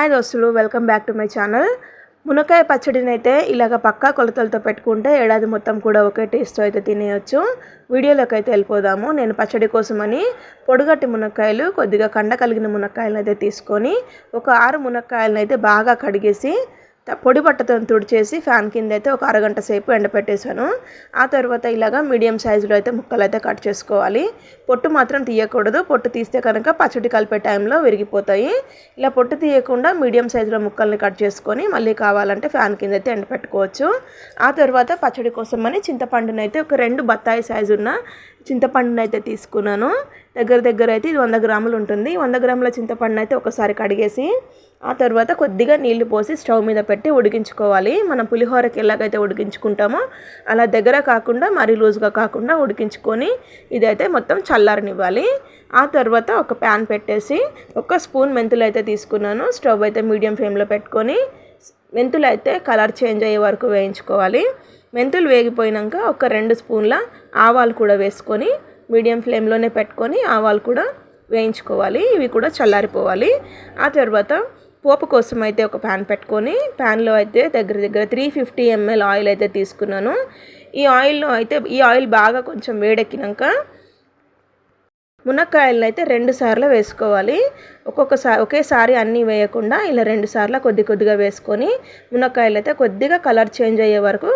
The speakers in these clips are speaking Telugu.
హాయ్ దోస్తులు welcome back to my channel. మునక్కాయ పచ్చడిని అయితే ఇలాగ పక్కా కొలతలతో పెట్టుకుంటే ఏడాది మొత్తం కూడా ఒకే టేస్ట్తో అయితే తినేయచ్చు. వీడియోలోకి అయితే వెళ్ళిపోదాము. నేను పచ్చడి కోసమని పొడుగట్టి మునక్కాయలు కొద్దిగా కండ కలిగిన మునక్కాయలను అయితే తీసుకొని ఒక ఆరు మునక్కాయలను అయితే బాగా కడిగేసి పొడి బట్టతో తుడిచేసి ఫ్యాన్ కింద అయితే ఒక అరగంట సేపు ఎండపెట్టేశాను. ఆ తర్వాత ఇలాగా మీడియం సైజులో అయితే ముక్కలు అయితే కట్ చేసుకోవాలి. పొట్టు మాత్రం తీయకూడదు. పొట్టు తీస్తే కనుక పచ్చడి కలిపే టైంలో విరిగిపోతాయి. ఇలా పొట్టు తీయకుండా మీడియం సైజులో ముక్కల్ని కట్ చేసుకొని మళ్ళీ కావాలంటే ఫ్యాన్ కింద అయితే ఎండపెట్టుకోవచ్చు. ఆ తర్వాత పచ్చడి కోసమని చింతపండునైతే ఒక రెండు బత్తాయి సైజు ఉన్న చింతపండునైతే తీసుకున్నాను. దగ్గర దగ్గర అయితే ఇది వంద గ్రాములు ఉంటుంది. వంద గ్రాముల చింతపండు అయితే ఒకసారి కడిగేసి ఆ తర్వాత కొద్దిగా నీళ్ళు పోసి స్టవ్ మీద పెట్టి ఉడికించుకోవాలి. మనం పులిహోరకి ఎలాగైతే ఉడికించుకుంటామో అలా దగ్గర కాకుండా మరీ లూజ్గా కాకుండా ఉడికించుకొని ఇదైతే మొత్తం చల్లారనివ్వాలి. ఆ తర్వాత ఒక ప్యాన్ పెట్టేసి ఒక స్పూన్ మెంతులు అయితే తీసుకున్నాను. స్టవ్ అయితే మీడియం ఫ్లేమ్లో పెట్టుకొని మెంతులు అయితే కలర్ చేంజ్ అయ్యే వరకు వేయించుకోవాలి. మెంతులు వేగిపోయినాక ఒక రెండు స్పూన్ల ఆవాలు కూడా వేసుకొని మీడియం ఫ్లేమ్లోనే పెట్టుకొని ఆవాలు కూడా వేయించుకోవాలి. ఇవి కూడా చల్లారిపోవాలి. ఆ తర్వాత పోపు కోసం అయితే ఒక ప్యాన్ పెట్టుకొని ప్యాన్లో అయితే దగ్గర దగ్గర త్రీ ఫిఫ్టీ ఎంఎల్ ఆయిల్ అయితే తీసుకున్నాను. ఈ ఆయిల్లో అయితే ఈ ఆయిల్ బాగా కొంచెం వేడెక్కినాక మునక్కాయలను అయితే రెండు సార్లు వేసుకోవాలి. ఒక్కొక్కసారి ఒకేసారి అన్నీ వేయకుండా ఇలా రెండు సార్లు కొద్ది కొద్దిగా వేసుకొని మునక్కాయలు అయితే కొద్దిగా కలర్ చేంజ్ అయ్యే వరకు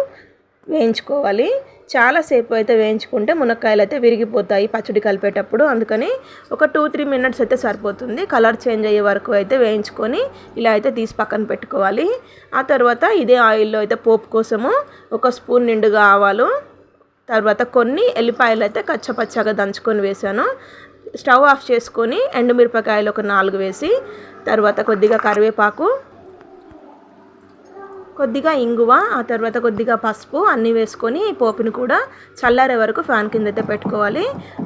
వేయించుకోవాలి. చాలాసేపు అయితే వేయించుకుంటే మునక్కాయలు అయితే విరిగిపోతాయి పచ్చడి కలిపేటప్పుడు. అందుకని ఒక టూ త్రీ మినిట్స్ అయితే సరిపోతుంది. కలర్ చేంజ్ అయ్యే వరకు అయితే వేయించుకొని ఇలా అయితే తీసి పక్కన పెట్టుకోవాలి. ఆ తర్వాత ఇదే ఆయిల్లో అయితే పోపు కోసము ఒక స్పూన్ నిండుగా ఆవాలు తర్వాత కొన్ని ఎల్లిపాయలు అయితే కచ్చపచ్చగా దంచుకొని వేసాను. స్టవ్ ఆఫ్ చేసుకొని ఎండుమిరపకాయలు ఒక నాలుగు వేసి తర్వాత కొద్దిగా కరివేపాకు కొద్దిగా ఇంగువ ఆ తర్వాత కొద్దిగా పసుపు అన్నీ వేసుకొని పోపుని కూడా చల్లారే వరకు ఫ్యాన్ కింద అయితే పెట్టుకోవాలి.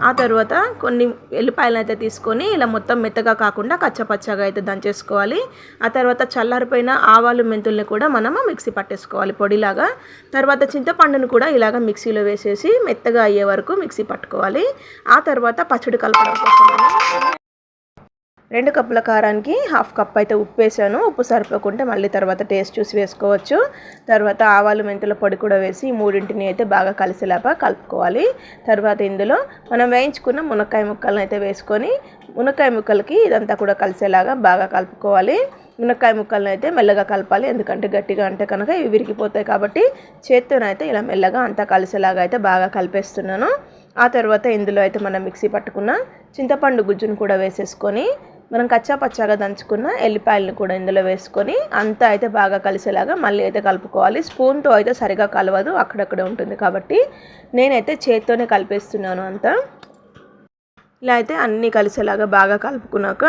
ఆ తర్వాత కొన్ని ఎల్లిపాయలను అయితే తీసుకొని ఇలా మొత్తం మెత్తగా కాకుండా కచ్చపచ్చగా అయితే దంచేసుకోవాలి. ఆ తర్వాత చల్లారిపోయిన ఆవాలు మెంతుల్ని కూడా మనము మిక్సీ పట్టేసుకోవాలి పొడిలాగా. తర్వాత చింతపండును కూడా ఇలాగ మిక్సీలో వేసేసి మెత్తగా అయ్యే వరకు మిక్సీ పట్టుకోవాలి. ఆ తర్వాత పచ్చడి కలపడం కోసం రెండు కప్పుల కారానికి హాఫ్ కప్ అయితే ఉప్పు వేసాను ఉప్పు సరిపోకుంటే మళ్ళీ తర్వాత టేస్ట్ చూసి వేసుకోవచ్చు. తర్వాత ఆవాలు మెంతుల పొడి కూడా వేసి మూడింటిని అయితే బాగా కలిసేలాగా కలుపుకోవాలి. తర్వాత ఇందులో మనం వేయించుకున్న మునక్కాయ ముక్కలను అయితే వేసుకొని మునక్కాయ ముక్కలకి ఇదంతా కూడా కలిసేలాగా బాగా కలుపుకోవాలి. మునక్కాయ ముక్కలను అయితే మెల్లగా కలపాలి. ఎందుకంటే గట్టిగా అంటే కనుక ఇవి విరిగిపోతాయి కాబట్టి చేత్తోనైతే ఇలా మెల్లగా అంతా కలిసేలాగా అయితే బాగా కలిపేస్తున్నాను. ఆ తర్వాత ఇందులో అయితే మనం మిక్సీ పట్టుకున్న చింతపండు గుజ్జును కూడా వేసేసుకొని మనం కచ్చా పచ్చాగా దంచుకున్న ఎల్లిపాయలను కూడా ఇందులో వేసుకొని అంతా అయితే బాగా కలిసేలాగా మళ్ళీ అయితే కలుపుకోవాలి. స్పూన్తో అయితే సరిగా కలవదు అక్కడక్కడ ఉంటుంది కాబట్టి నేనైతే చేత్తోనే కలిపేస్తున్నాను అంతా. ఇలా అయితే అన్నీ కలిసేలాగా బాగా కలుపుకున్నాక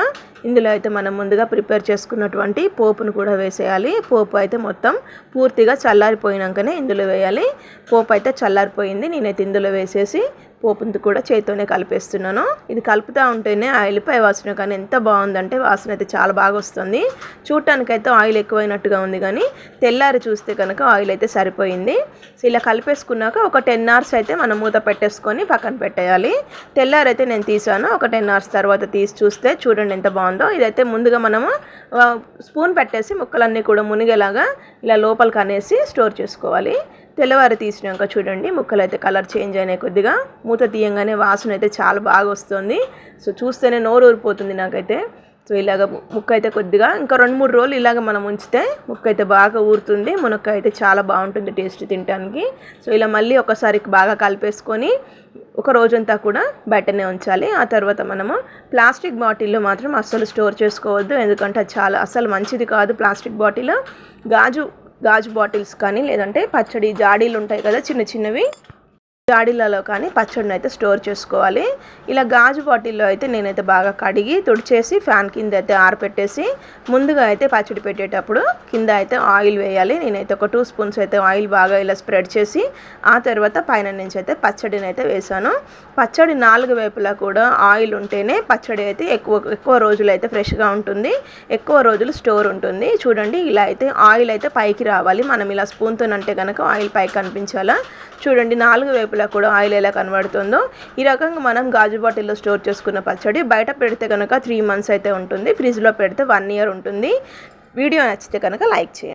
ఇందులో అయితే మనం ముందుగా ప్రిపేర్ చేసుకున్నటువంటి పోపును కూడా వేసేయాలి. పోపు అయితే మొత్తం పూర్తిగా చల్లారిపోయినాకనే ఇందులో వేయాలి. పోపు అయితే చల్లారిపోయింది. నేనైతే ఇందులో వేసేసి పోపుని కూడా చేతితోనే కలిపేస్తున్నాను. ఇది కలుపుతూ ఉంటేనే ఆయిల్ పై వాసన కానీ ఎంత బాగుందంటే వాసన అయితే చాలా బాగా వస్తుంది. చూడటానికైతే ఆయిల్ ఎక్కువైనట్టుగా ఉంది కానీ తెల్లారి చూస్తే కనుక ఆయిల్ అయితే సరిపోయింది. ఇలా కలిపేసుకున్నాక ఒక టెన్ అవర్స్ అయితే మనం మూత పెట్టేసుకొని పక్కన పెట్టేయాలి. తెల్లారి అయితే నేను తీసాను. ఒక టెన్ అవర్స్ తర్వాత తీసి చూస్తే చూడండి ఎంత బాగుంది. ఇదైతే ముందుగా మనము స్పూన్ పెట్టేసి ముక్కలన్నీ కూడా మునిగేలాగా ఇలా లోపలికి అనేసి స్టోర్ చేసుకోవాలి. తెల్లవారు తీసినాక చూడండి ముక్కలు అయితే కలర్ చేంజ్ అయినాయి కొద్దిగా. మూత తీయంగానే వాసన అయితే చాలా బాగా వస్తుంది. సో చూస్తేనే నోరు ఊరిపోతుంది నాకైతే. సో ఇలాగ ముక్క అయితే కొద్దిగా ఇంకా రెండు మూడు రోజులు ఇలాగ మనం ఉంచితే ముక్క అయితే బాగా ఊరుతుంది. మునక్కాయ అయితే చాలా బాగుంటుంది టేస్ట్ తినడానికి సో ఇలా మళ్ళీ ఒకసారి బాగా కలిపేసుకొని ఒక రోజంతా కూడా బయటనే ఉంచాలి. ఆ తర్వాత మనము ప్లాస్టిక్ బాటిల్లో మాత్రం అస్సలు స్టోర్ చేసుకోవద్దు. ఎందుకంటే అది చాలా అస్సలు మంచిది కాదు. ప్లాస్టిక్ బాటిల్ గాజు గాజు బాటిల్స్ కానీ లేదంటే పచ్చడి జాడీలు ఉంటాయి కదా చిన్న చిన్నవి. జాడీలలో కానీ పచ్చడిని అయితే స్టోర్ చేసుకోవాలి. ఇలా గాజు బాటిల్లో అయితే నేనైతే బాగా కడిగి తుడిచేసి ఫ్యాన్ కింద అయితే ఆరపెట్టేసి ముందుగా అయితే పచ్చడి పెట్టేటప్పుడు కింద అయితే ఆయిల్ వేయాలి. నేనైతే ఒక టూ స్పూన్స్ అయితే ఆయిల్ బాగా ఇలా స్ప్రెడ్ చేసి ఆ తర్వాత పైన నుంచి అయితే పచ్చడిని అయితే వేసాను. పచ్చడి నాలుగు వైపులా కూడా ఆయిల్ ఉంటేనే పచ్చడి అయితే ఎక్కువ ఎక్కువ రోజులు అయితే ఫ్రెష్గా ఉంటుంది. ఎక్కువ రోజులు స్టోర్ ఉంటుంది. చూడండి ఇలా అయితే ఆయిల్ అయితే పైకి రావాలి. మనం ఇలా స్పూన్తో అంటే కనుక ఆయిల్ పైకి కనిపించాలా చూడండి నాలుగు వైపులా కూడా ఆయిల్ ఎలా కనబడుతుందో ఈ రకంగా మనం గాజు బాటిల్లో స్టోర్ చేసుకున్న పచ్చడి బయట పెడితే కనుక త్రీ మంత్స్ అయితే ఉంటుంది. ఫ్రిడ్జ్లో పెడితే వన్ ఇయర్ ఉంటుంది. వీడియో నచ్చితే కనుక లైక్ చేయండి.